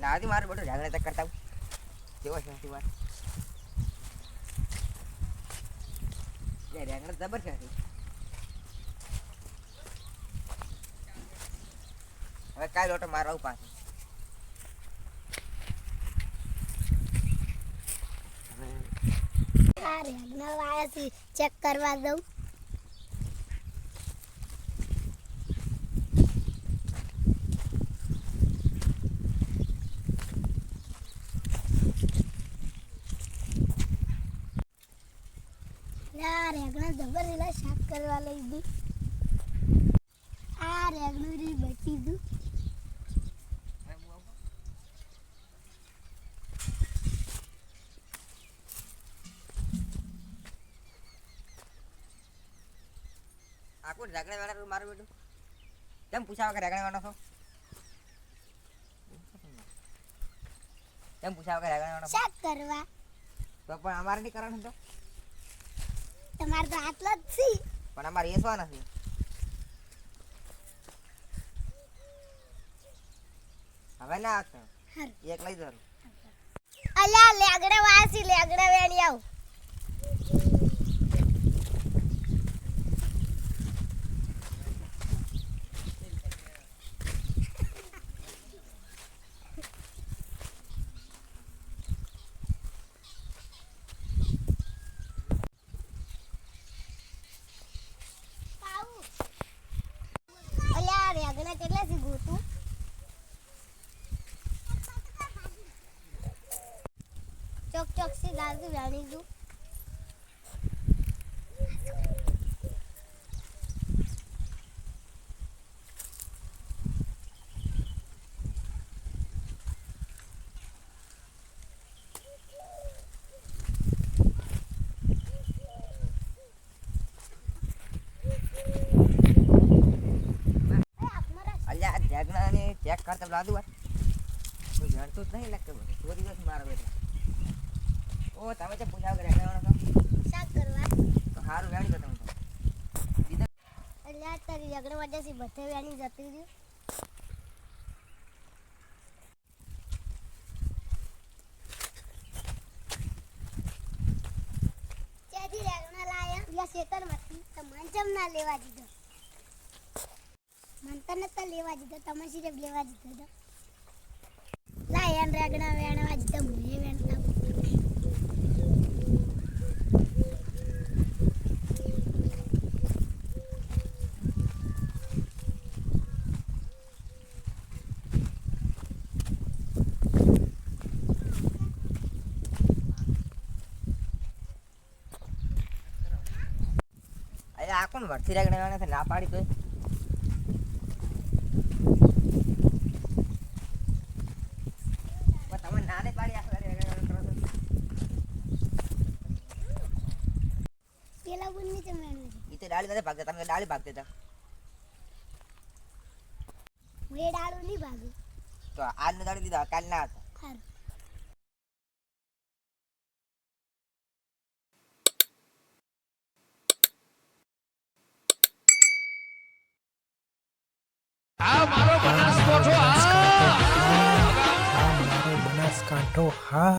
ના હતી મારું બધું ઝાગડા તક કરતા કેવો છે હતી વાર લે રેંગણ જબર છે હવે કાલ ઓટો મારવા પાછું. ચેક કરવા દઉં. આ રેગણા જબર એલા શાક કરવા લઈ દી આ રેગનું રી બચી આવું આખું ઝાગડા વાળા મારું બેટું? કેમ પૂછાવા કે રગડે વાળો છો? કેમ પૂછાવા કે રગડે વાળો? શાક કરવા. તો પણ અમારે નહીં કરવાનું તો? તમારે તો આટલો જ છે. પણ અમારે એસવા નથી. હવે ના આવતો એક લઈ દો અલ્યા લેગડા વાસી લેગડા વેણી આવ અલ્યા રેગણા કેટલા છે ગોતું ચોક ચોકથી ગાજુ આ ઝાગડાને ચેક કરતા લાદુ વાર કોઈ જ નહીં લાગતું ચોરી દિવસ મારો બેટા ઓ તમે તો પૂજા કરે વાળો છો શાક કરવા? તો સારું વેણી તમે તો. બીજા? અલ્યા તારી ઝઘડા સી બધે વેણી જતી રહી? ત્યાંથી રેગણા લાયા. યા ખેતરમાંથી તો મન ચમ ના લેવા દીધો. મન તો નતા લેવા દીધો તમે સિર્ફ લેવા દીધો તો? લાય રેગણા વેણવા દીધો મુએ વેણતા. આ કોણ વરથી રેગણા વાળા ના પાડી તમે આખલા છો. પેલા બુનની ચમ વેણવા ઈ તો ડાળી નથી ભાગતા તમે તો ડાળી ભાગતા હતા. હું એ ડાળું નહીં ભાગું. તો આજનો દાડી દીધા કાલ ના હતા. આ મારો મારો બનાસકાંઠો હા.